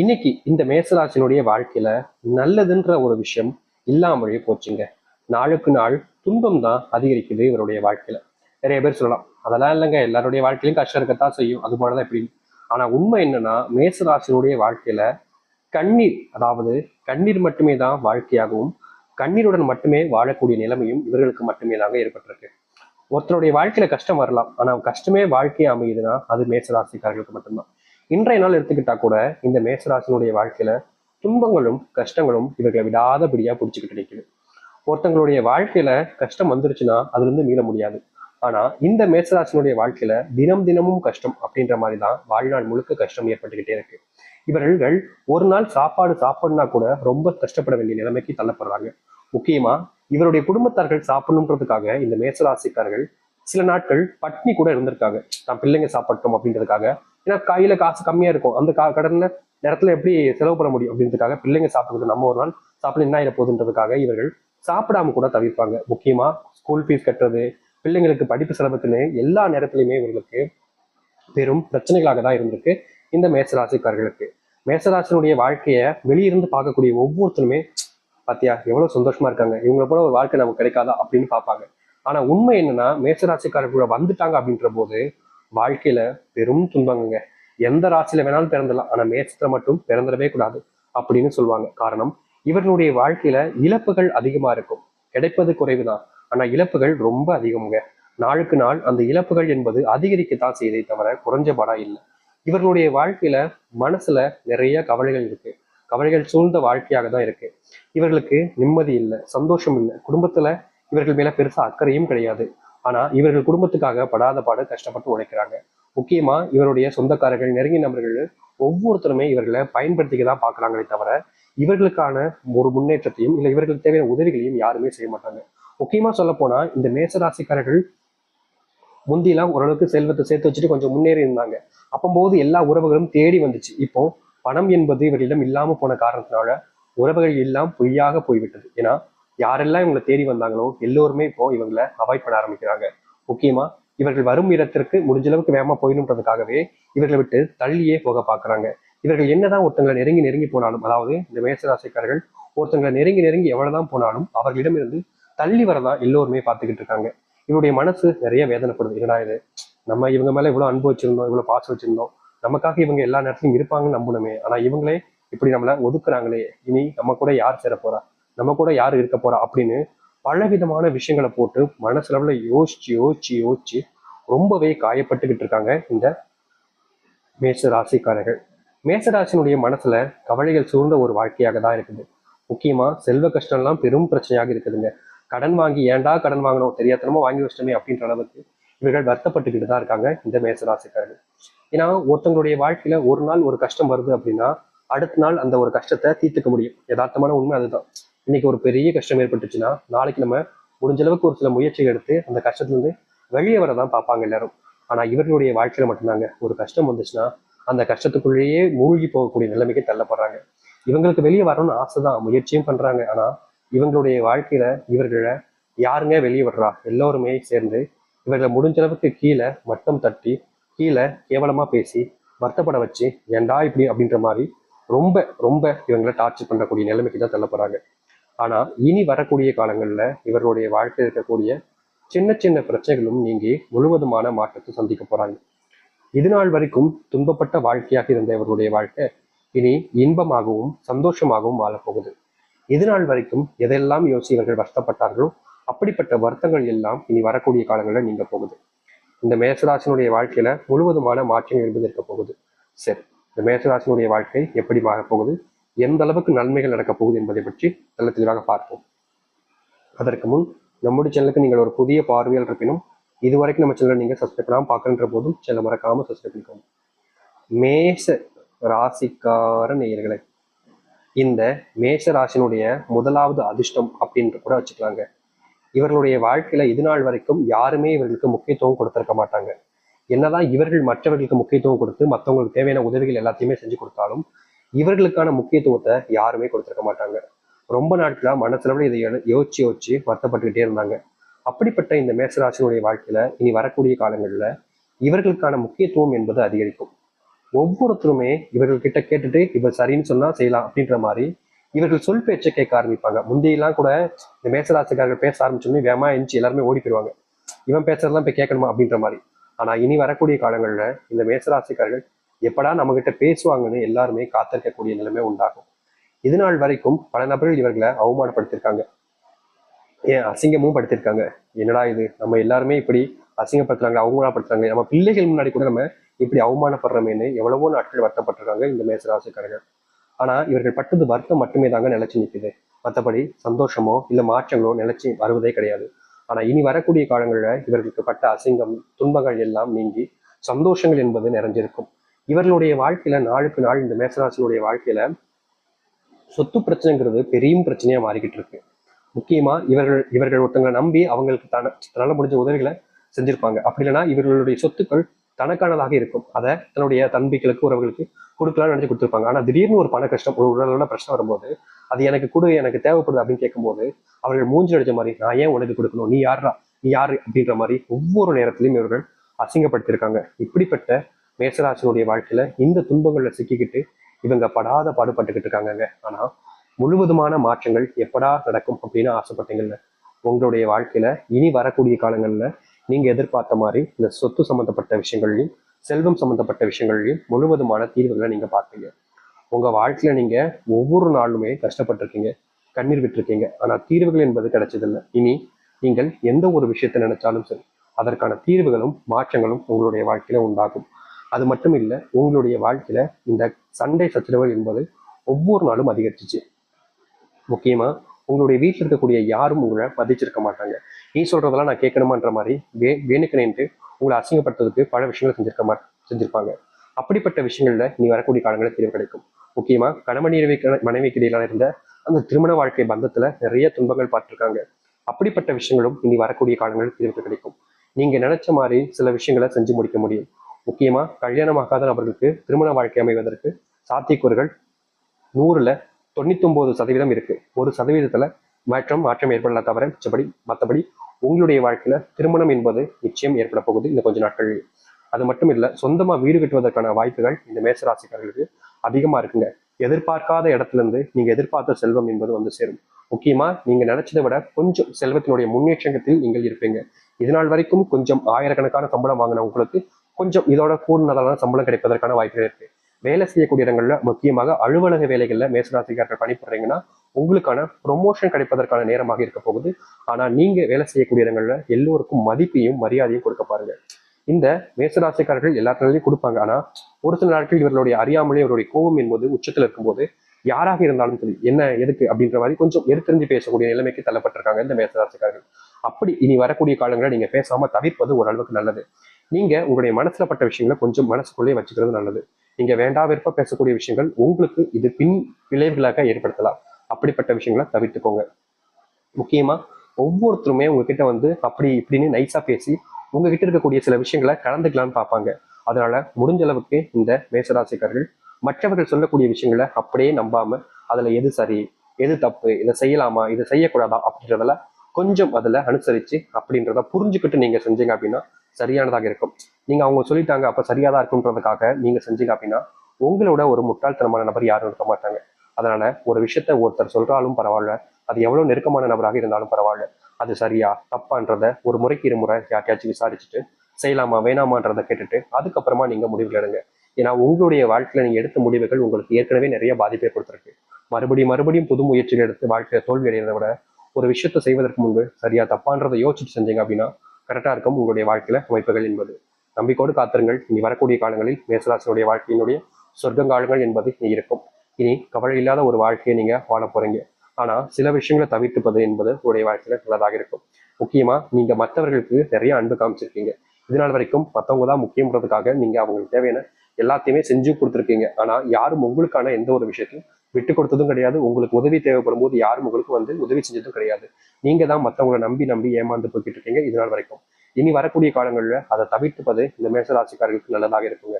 இன்னைக்கு இந்த மேசராசினுடைய வாழ்க்கையில நல்லதுன்ற ஒரு விஷயம் இல்லாமலே போச்சுங்க. நாளுக்கு நாள் துன்பம் தான் அதிகரிக்குது இவருடைய வாழ்க்கையில. நிறைய பேர் சொல்லலாம் அதெல்லாம் இல்லைங்க எல்லாருடைய வாழ்க்கையிலும் கஷ்டம் இருக்கத்தான் செய்யும். அது போலதான் எப்படி ஆனா உண்மை என்னன்னா மேசராசினுடைய வாழ்க்கையில கண்ணீர் அதாவது கண்ணீர் மட்டுமே தான் வாழ்க்கையாகவும் கண்ணீருடன் மட்டுமே வாழக்கூடிய நிலைமையும் இவர்களுக்கு மட்டுமே தாங்க ஏற்பட்டிருக்கு. ஒருத்தருடைய வாழ்க்கையில கஷ்டம் வரலாம் ஆனா கஷ்டமே வாழ்க்கையை அமையுதுன்னா அது மேசராசிக்காரர்களுக்கு மட்டும்தான். இன்றைய நாள் எடுத்துக்கிட்டா கூட இந்த மேசராசினுடைய வாழ்க்கையில துன்பங்களும் கஷ்டங்களும் இவர்களை விடாதபடியா பிடிச்சிக்கிட்டு நிற்குது ஒருத்தங்களுடைய வாழ்க்கையில கஷ்டம் வந்துருச்சுன்னா அதுல இருந்து மீள முடியாது. ஆனா இந்த மேசராசினுடைய வாழ்க்கையில தினம் தினமும் கஷ்டம் அப்படின்ற மாதிரி தான் வாழ்நாள் முழுக்க கஷ்டம் ஏற்பட்டுக்கிட்டே இருக்கு. இவர்கள் ஒரு நாள் சாப்பாடு சாப்பிடனா கூட ரொம்ப கஷ்டப்பட வேண்டிய நிலைமைக்கு தள்ளப்படுறாங்க. முக்கியமா இவருடைய குடும்பத்தார்கள் சாப்பிடணுன்றதுக்காக இந்த மேசராசிக்காரர்கள் சில நாட்கள் பட்னி கூட இருந்திருக்காங்க. தான் பிள்ளைங்க சாப்பிட்டோம் அப்படின்றதுக்காக ஏன்னா கையில காசு கம்மியா இருக்கும். அந்த கா கடன்ல நேரத்துல எப்படி செலவு பண்ண முடியும் அப்படின்றதுக்காக பிள்ளைங்க சாப்பிடுறது நம்ம ஒரு நாள் சாப்பிட என்ன ஆயிட போகுதுன்றதுக்காக இவர்கள் சாப்பிடாம கூட தவிர்ப்பாங்க. முக்கியமா ஸ்கூல் ஃபீஸ் கட்டுறது பிள்ளைங்களுக்கு படிப்பு செலவுக்குன்னு எல்லா நேரத்திலையுமே இவர்களுக்கு பெரும் பிரச்சனைகளாக தான் இருந்திருக்கு. இந்த மேசராசிக்காரர்களுக்கு. மேசராசினுடைய வாழ்க்கையை வெளியிருந்து பார்க்கக்கூடிய ஒவ்வொருத்தருமே பாத்தியா எவ்வளவு சந்தோஷமா இருக்காங்க. இவங்களை போல ஒரு வாழ்க்கை நமக்கு கிடைக்காதா அப்படின்னு பார்ப்பாங்க. ஆனா உண்மை என்னன்னா மேசராசிக்காரர்களோட வந்துட்டாங்க அப்படின்ற போது வாழ்க்கையில பெரும் துன்பங்கங்க. எந்த ராசியில வேணாலும் பிறந்தலாம் ஆனா மேசத்துல மட்டும் பிறந்துடவே கூடாது அப்படின்னு சொல்லுவாங்க. காரணம் இவர்களுடைய வாழ்க்கையில இழப்புகள் அதிகமா இருக்கும். கிடைப்பது குறைவுதான். ஆனா இழப்புகள் ரொம்ப அதிகமுங்க. நாளுக்கு நாள் அந்த இழப்புகள் என்பது அதிகரிக்கத்தான் செய்தே தவிர குறைஞ்சபாடா இல்லை. இவர்களுடைய வாழ்க்கையில மனசுல நிறைய கவலைகள் இருக்கு. கவலைகள் சூழ்ந்த வாழ்க்கையாக தான் இருக்கு. இவர்களுக்கு நிம்மதி இல்லை சந்தோஷம் இல்லை. குடும்பத்துல இவர்கள் மேல பெருசா அக்கறையும் கிடையாது. ஆனா இவர்கள் குடும்பத்துக்காக படாத பாடு கஷ்டப்பட்டு உழைக்கிறாங்க. முக்கியமா இவருடைய சொந்தக்காரர்கள் நெருங்கிய நபர்கள் ஒவ்வொருத்தருமே இவர்களை பயன்படுத்திக்க தான் பாக்குறாங்களே தவிர இவர்களுக்கான ஒரு முன்னேற்றத்தையும் இல்லை இவர்களுக்கு தேவையான உதவிகளையும் யாருமே செய்ய மாட்டாங்க. முக்கியமா சொல்ல போனா இந்த மேசராசிக்காரர்கள் முந்திலாம் ஓரளவுக்கு செல்வத்தை சேர்த்து வச்சுட்டு கொஞ்சம் முன்னேறி இருந்தாங்க. அப்பம்போது எல்லா உறவுகளும் தேடி வந்துச்சு. இப்போ பணம் என்பது இவர்களிடம் இல்லாம போன காரணத்தினால உறவுகள் எல்லாம் பொய்யாக போய்விட்டது. ஏன்னா யாரெல்லாம் இவங்களை தேடி வந்தாங்களோ எல்லோருமே இப்போ இவங்களை அவாய்ட் பண்ண ஆரம்பிக்கிறாங்க. முக்கியமா இவர்கள் வரும் இடத்திற்கு முடிஞ்ச அளவுக்கு வேகமா போயிடும்ன்றதுக்காகவே இவர்களை விட்டு தள்ளியே போக பாக்குறாங்க இவர்கள் என்னதான் ஒருத்தங்களை நெருங்கி நெருங்கி போனாலும் அதாவது இந்த மேசராசிக்காரர்கள் ஒருத்தங்களை நெருங்கி நெருங்கி எவ்வளவுதான் போனாலும் அவர்களிடமிருந்து தள்ளி வரதான் எல்லோருமே பார்த்துக்கிட்டு இருக்காங்க. இவருடைய மனசு நிறைய வேதனைப்படுது. என்னடா இது? நம்ம இவங்க மேல இவ்வளவு அன்பு வச்சிருந்தோம் இவ்வளவு பாசம் வச்சிருந்தோம். நமக்காக இவங்க எல்லா நேரத்திலும் இருப்பாங்கன்னு நம்பணுமே. ஆனா இவங்களே இப்படி நம்மள ஒதுக்குறாங்களே. இனி நம்ம கூட யார் சேர போறா நம்ம கூட யார் இருக்க போறா அப்படின்னு பலவிதமான விஷயங்களை போட்டு மனசளவில் யோசிச்சு யோசிச்சு யோசிச்சு ரொம்பவே காயப்பட்டுக்கிட்டு இருக்காங்க இந்த மேச ராசிக்காரர்கள் மேசராசினுடைய மனசுல கவலைகள் சூழ்ந்த ஒரு வாழ்க்கையாக தான் இருக்குது. முக்கியமா செல்வ கஷ்டம்லாம் பெரும் பிரச்சனையாக இருக்குதுங்க. கடன் வாங்கி ஏன்டா கடன் வாங்கணும்? தெரியாதனமா வாங்கி வச்சிட்டோமே அப்படின்ற அளவுக்கு இவர்கள் வருத்தப்பட்டுக்கிட்டு தான் இருக்காங்க இந்த மேசராசிக்காரர்கள். ஏன்னா ஒருத்தங்களுடைய வாழ்க்கையில ஒரு நாள் ஒரு கஷ்டம் வருது அப்படின்னா அடுத்த நாள் அந்த ஒரு கஷ்டத்தை தீர்த்துக்க முடியும். யதார்த்தமான உண்மை அதுதான். இன்னைக்கு ஒரு பெரிய கஷ்டம் ஏற்பட்டுச்சுன்னா நாளைக்கு நம்ம முடிஞ்ச அளவுக்கு ஒரு சில முயற்சிகள் எடுத்து அந்த கஷ்டத்துலேருந்து வெளியே வெளியே வரதான் பார்ப்பாங்க எல்லாரும். ஆனால் இவர்களுடைய வாழ்க்கையில் மட்டும்தாங்க ஒரு கஷ்டம் வந்துச்சுன்னா அந்த கஷ்டத்துக்குள்ளேயே மூழ்கி போகக்கூடிய நிலைமைக்கு தள்ளப்படுறாங்க. இவங்களுக்கு வெளியே வரணும்னு ஆசை தான் முயற்சியும் பண்ணுறாங்க ஆனால் இவங்களுடைய வாழ்க்கையில் இவர்களை யாருங்க வெளியே வர்றா? எல்லோருமே சேர்ந்து இவர்களை முடிஞ்ச அளவுக்கு கீழே மட்டம் தட்டி கீழே கேவலமாக பேசி வருத்தப்பட வச்சு ஏன்டா இப்படி? அப்படின்ற மாதிரி ரொம்ப ரொம்ப இவங்களை டார்ச்சர் பண்ணக்கூடிய நிலைமைக்கு தான் தள்ளப்படுறாங்க. ஆனால் இனி வரக்கூடிய காலங்களில் இவர்களுடைய வாழ்க்கையில் இருக்கக்கூடிய சின்ன சின்ன பிரச்சனைகளும் நீங்கி முழுவதுமான மாற்றத்தை சந்திக்க போறாங்க. இது நாள் வரைக்கும் துன்பப்பட்ட வாழ்க்கையாக இருந்த இவருடைய வாழ்க்கை இனி இன்பமாகவும் சந்தோஷமாகவும் வாழப்போகுது. இது நாள் வரைக்கும் எதெல்லாம் யோசிச்சு இவர்கள் வருத்தப்பட்டார்களோ அப்படிப்பட்ட வருத்தங்கள் எல்லாம் இனி வரக்கூடிய காலங்களில் நீங்க போகுது. இந்த மேசராசினுடைய வாழ்க்கையில முழுவதுமான மாற்றம் என்பது இருக்க போகுது. சரி இந்த மேசராசினுடைய வாழ்க்கை எப்படி மாறப் போகுது? எந்த அளவுக்கு நன்மைகள் நடக்கப் போகுது என்பதை பற்றி நல்ல தெளிவாக பார்ப்போம். அதற்கு முன் நம்முடைய சேனலுக்கு நீங்கள் ஒரு புதிய பார்வையாளர் இருப்பினும் இதுவரைக்கும் நம்ம சேனலை நீங்க சப்ஸ்கிரைப் பண்ணாமல் பார்க்கன்ற போதும் சேனலை மறக்காம சப்ஸ்கிரைப் பண்ணிக்கோங்க. மேஷ ராசிக்கார நேயர்களை இந்த மேஷ ராசினுடைய முதலாவது அதிர்ஷ்டம் அப்படின்ற கூட வச்சுக்கலாங்க. இவர்களுடைய வாழ்க்கையில இது நாள் வரைக்கும் யாருமே இவர்களுக்கு முக்கியத்துவம் கொடுத்திருக்க மாட்டாங்க. என்னதான் இவர்கள் மற்றவர்களுக்கு முக்கியத்துவம் கொடுத்து மற்றவங்களுக்கு தேவையான உதவிகள் எல்லாத்தையுமே செஞ்சு கொடுத்தாலும் இவர்களுக்கான முக்கியத்துவத்தை யாருமே கொடுத்திருக்க மாட்டாங்க. ரொம்ப நாட்களாக மனசுல இதை யோசிச்சு யோசிச்சு வருத்தப்பட்டுக்கிட்டே இருந்தாங்க. அப்படிப்பட்ட இந்த மேசராசினுடைய வாழ்க்கையில இனி வரக்கூடிய காலங்கள்ல இவர்களுக்கான முக்கியத்துவம் என்பது அதிகரிக்கும். ஒவ்வொருத்தருமே இவர்கள் கிட்ட கேட்டுட்டு இவர் சரின்னு சொன்னா செய்யலாம் அப்படின்ற மாதிரி இவர்கள் சொல் பேச்சை கேட்க ஆரம்பிப்பாங்க. முந்தையெல்லாம் கூட இந்த மேசராசிக்காரர்கள் பேச ஆரம்பிச்சோடனே வேமா எழுந்துச்சு எல்லாருமே ஓடி போயிடுவாங்க. இவன் பேசுறதெல்லாம் போய் கேட்கணுமா? அப்படின்ற மாதிரி. ஆனா இனி வரக்கூடிய காலங்கள்ல இந்த மேசராசிக்காரர்கள் எப்படா நம்ம கிட்ட பேசுவாங்கன்னு எல்லாருமே காத்திருக்கக்கூடிய நிலைமை உண்டாகும். இது நாள் வரைக்கும் பல நபர்கள் இவர்களை அவமானப்படுத்திருக்காங்க. ஏன் அசிங்கமும் படுத்திருக்காங்க. என்னடா இது? நம்ம எல்லாருமே இப்படி அசிங்கப்படுத்துறாங்க அவமானப்படுத்துறாங்க. நம்ம பிள்ளைகள் முன்னாடி கூட நம்ம இப்படி அவமானப்படுறோமேன்னு எவ்வளவோ நாட்கள் வருத்தப்பட்டிருக்காங்க இந்த மேசராசிக்காரர்கள் ஆனா இவர்கள் பட்டது வருத்தம் மட்டுமே தாங்க நிலைச்சு நிற்குது மற்றபடி சந்தோஷமோ இல்லை மாற்றங்களோ நிலைச்சு வருவதே கிடையாது. ஆனா இனி வரக்கூடிய காலங்களில் இவர்களுக்கு பட்ட அசிங்கம் துன்பங்கள் எல்லாம் நீங்கி சந்தோஷங்கள் என்பது நிறைஞ்சிருக்கும். இவர்களுடைய வாழ்க்கையில நாளுக்கு நாள் இந்த மேசராசினுடைய வாழ்க்கையில சொத்து பிரச்சனைங்கிறது பெரிய பிரச்சனையா மாறிக்கிட்டு இருக்கு. முக்கியமா இவர்கள் இவர்கள் ஒருத்தங்களை நம்பி அவங்களுக்கு தன தன்னால முடிஞ்ச உதவிகளை செஞ்சிருப்பாங்க. அப்படி இல்லைன்னா இவர்களுடைய சொத்துக்கள் தனக்கானதாக இருக்கும். அதை தன்னுடைய தம்பிகளுக்கு உறவுகளுக்கு கொடுக்கலாம்னு நினைச்சு கொடுத்துருப்பாங்க. ஆனா திடீர்னு ஒரு பண கஷ்டம் ஒரு உடல்நல பிரச்சனை வரும்போது அது எனக்கு கொடு எனக்கு தேவைப்படுது அப்படின்னு கேட்கும்போது அவர்கள் மூஞ்சி அடிச்ச மாதிரி நான் ஏன் உனக்கு கொடுக்கணும்? நீ யாரா நீ யாரு? அப்படின்ற மாதிரி ஒவ்வொரு நேரத்திலையும் இவர்கள் அசிங்கப்படுத்தியிருக்காங்க. இப்படிப்பட்ட மேசராசினுடைய வாழ்க்கையில இந்த துன்பங்கள்ல சிக்கிக்கிட்டு இவங்க படாத பாடுபட்டுக்கிட்டு இருக்காங்கங்க. ஆனா முழுவதுமான மாற்றங்கள் எப்படா நடக்கும் அப்படின்னு ஆசைப்பட்டீங்கல்ல? உங்களுடைய வாழ்க்கையில இனி வரக்கூடிய காலங்கள்ல நீங்க எதிர்பார்த்த மாதிரி இந்த சொத்து சம்பந்தப்பட்ட விஷயங்கள்லையும் செல்வம் சம்பந்தப்பட்ட விஷயங்கள்லையும் முழுவதுமான தீர்வுகளை நீங்க பார்ப்பீங்க. உங்க வாழ்க்கையில நீங்க ஒவ்வொரு நாளுமே கஷ்டப்பட்டிருக்கீங்க கண்ணீர் விட்டுருக்கீங்க. ஆனா தீர்வுகள் என்பது கிடைச்சதில்லை. இனி நீங்கள் எந்த ஒரு விஷயத்தை நினைச்சாலும் சரி அதற்கான தீர்வுகளும் மாற்றங்களும் உங்களுடைய வாழ்க்கையில உண்டாகும். அது மட்டும் இல்லை உங்களுடைய வாழ்க்கையில இந்த சண்டை சச்சரவுகள் என்பது ஒவ்வொரு நாளும் அதிகரிச்சிச்சு. முக்கியமா உங்களுடைய வீட்டில் இருக்கக்கூடிய யாரும் உங்களை மதிச்சிருக்க மாட்டாங்க. நீ சொல்றதெல்லாம் நான் கேட்கணுமான்ற மாதிரி வே வேணுக்கணேன்ட்டு உங்களை அசிங்கப்படுத்துறதுக்கு பல விஷயங்களை செஞ்சிருக்க மா செஞ்சிருப்பாங்க. அப்படிப்பட்ட விஷயங்கள்ல நீ வரக்கூடிய காலங்களில் தீர்வு கிடைக்கும். முக்கியமா கணவன் மனைவிக்கு இடையிலான இருந்த அந்த திருமண வாழ்க்கை பந்தத்துல நிறைய துன்பங்கள் பார்த்திருக்காங்க. அப்படிப்பட்ட விஷயங்களும் இனி வரக்கூடிய காலங்களில் தீர்வு கிடைக்கும். நீங்க நினைச்ச மாதிரி சில விஷயங்களை செஞ்சு முடிக்க முடியும். முக்கியமா கல்யாணமாகாத நபர்களுக்கு திருமண வாழ்க்கை அமைவதற்கு சாத்தியக்கூறுகள் நூறுல தொண்ணூத்தொன்பது சதவீதம் இருக்கு. ஒரு சதவீதத்துல மாற்றம் மாற்றம் ஏற்படலாம் தவிர மிச்சபடி மற்றபடி உங்களுடைய வாழ்க்கையில திருமணம் என்பது நிச்சயம் ஏற்பட போகுது இந்த கொஞ்ச நாட்கள். அது மட்டும் இல்ல சொந்தமா வீடு கட்டுவதற்கான வாய்ப்புகள் இந்த மேசராசிக்காரர்களுக்கு அதிகமா இருக்குங்க. எதிர்பார்க்காத இடத்துல இருந்து நீங்க எதிர்பார்த்த செல்வம் என்பது வந்து சேரும். முக்கியமா நீங்க நினைச்சதை விட கொஞ்சம் செல்வத்தினுடைய முன்னேற்றத்தில் நீங்கள் இருப்பீங்க. இதனால் வரைக்கும் கொஞ்சம் ஆயிரக்கணக்கான சம்பளம் வாங்கின உங்களுக்கு கொஞ்சம் இதோட கூடுதலான சம்பளம் கிடைப்பதற்கான வாய்ப்புகள் இருக்கு. வேலை செய்யக்கூடிய இடங்கள்ல முக்கியமாக அலுவலக வேலைகள்ல மேசராசிக்காரர்கள் பணிபுறீங்கன்னா உங்களுக்கான ப்ரொமோஷன் கிடைப்பதற்கான நேரமாக இருக்க போகுது. ஆனா நீங்க வேலை செய்யக்கூடிய இடங்கள்ல எல்லோருக்கும் மதிப்பையும் மரியாதையும் கொடுக்க பாருங்க. இந்த மேசராசிக்காரர்கள் எல்லாத்திலையும் கொடுப்பாங்க. ஆனா ஒரு சில நாட்கள் இவர்களுடைய அறியாமலே இவருடைய கோபம் என்பது உச்சத்தில் இருக்கும்போது யாராக இருந்தாலும் சரி என்ன எதுக்கு அப்படின்ற மாதிரி கொஞ்சம் எடுத்தறிஞ்சு பேசக்கூடிய நிலைமைக்கு தள்ளப்பட்டிருக்காங்க இந்த மேசராசிக்காரர்கள். அப்படி இனி வரக்கூடிய காலங்களை நீங்கள் பேசாமல் தவிர்ப்பது ஓரளவுக்கு நல்லது. நீங்கள் உங்களுடைய மனசில் பட்ட விஷயங்களை கொஞ்சம் மனசுக்குள்ளேயே வச்சுக்கிறது நல்லது. நீங்கள் வேண்டா விருப்ப பேசக்கூடிய விஷயங்கள் உங்களுக்கு இது பின் விளைவுகளாக ஏற்படுத்தலாம். அப்படிப்பட்ட விஷயங்களை தவிர்த்துக்கோங்க. முக்கியமாக ஒவ்வொருத்தருமே உங்ககிட்ட வந்து அப்படி இப்படின்னு நைஸாக பேசி உங்ககிட்ட இருக்கக்கூடிய சில விஷயங்களை கலந்துக்கலாம்னு பார்ப்பாங்க. அதனால முடிஞ்ச அளவுக்கு இந்த மேசராசிக்காரர்கள் மற்றவர்கள் சொல்லக்கூடிய விஷயங்களை அப்படியே நம்பாம அதுல எது சரி எது தப்பு இதை செய்யலாமா இதை செய்யக்கூடாதா அப்படின்றதெல்லாம் கொஞ்சம் அதில் அனுசரித்து அப்படின்றத புரிஞ்சுக்கிட்டு நீங்கள் செஞ்சீங்க அப்படின்னா சரியானதாக இருக்கும். நீங்கள் அவங்க சொல்லிட்டாங்க அப்போ சரியாக தான் இருக்குன்றதுக்காக நீங்கள் செஞ்சீங்க அப்படின்னா உங்களோட ஒரு முட்டாள்தனமான நபர் யாரும் இருக்க மாட்டாங்க. அதனால ஒரு விஷயத்த ஒருத்தர் சொல்றாலும் பரவாயில்ல அது எவ்வளவு நெருக்கமான நபராக இருந்தாலும் பரவாயில்ல அது சரியா தப்பான்றத ஒரு முறைக்கு இருமுறை யார்ட்டையாச்சும் விசாரிச்சுட்டு செய்யலாமா வேணாமான்றதை கேட்டுட்டு அதுக்கப்புறமா நீங்க முடிவுகள் எடுங்க. ஏன்னா உங்களுடைய வாழ்க்கையில நீங்க எடுத்த முடிவுகள் உங்களுக்கு ஏற்கனவே நிறைய பாதிப்பை கொடுத்துருக்கு. மறுபடியும் மறுபடியும் புது முயற்சிகள் எடுத்து வாழ்க்கையை தோல்வி அடைகிறத விட ஒரு விஷயத்த செய்வதற்கு முன்பு சரியா தப்பான்றதை யோசிச்சுட்டு செஞ்சீங்க அப்படின்னா கரெக்டாக இருக்கும் உங்களுடைய வாழ்க்கையில அமைப்புகள் என்பது. நம்பிக்கோடு காத்திருங்கள். இனி வரக்கூடிய காலங்களில் மேசராசினுடைய வாழ்க்கையினுடைய சொர்க்கங்காலங்கள் என்பது இனி இருக்கும். இனி கவலை இல்லாத ஒரு வாழ்க்கையை நீங்க வாழ போறீங்க. ஆனா சில விஷயங்களை தவிர்த்துப்பது என்பது உங்களுடைய வாழ்க்கையில நல்லதாக இருக்கும். முக்கியமா நீங்க மற்றவர்களுக்கு நிறைய அன்பு காமிச்சிருக்கீங்க. இதனால் வரைக்கும் மற்றவங்க தான் முக்கியன்றதுக்காக நீங்கள் அவங்களுக்கு தேவையான எல்லாத்தையுமே செஞ்சு கொடுத்துருக்கீங்க. ஆனால் யாரும் உங்களுக்கான எந்த ஒரு விஷயத்தையும் விட்டு கொடுத்ததும் கிடையாது. உங்களுக்கு உதவி தேவைப்படும் போது யாரும் உங்களுக்கு வந்து உதவி செஞ்சதும் கிடையாது. நீங்கள் தான் மற்றவங்களை நம்பி நம்பி ஏமாந்து போய்கிட்டு இருக்கீங்க. இதனால் வரைக்கும். இனி வரக்கூடிய காலங்களில் அதை தவிர்த்துப்பது இந்த மேசராசிக்காரர்களுக்கு நல்லதாக இருக்குங்க.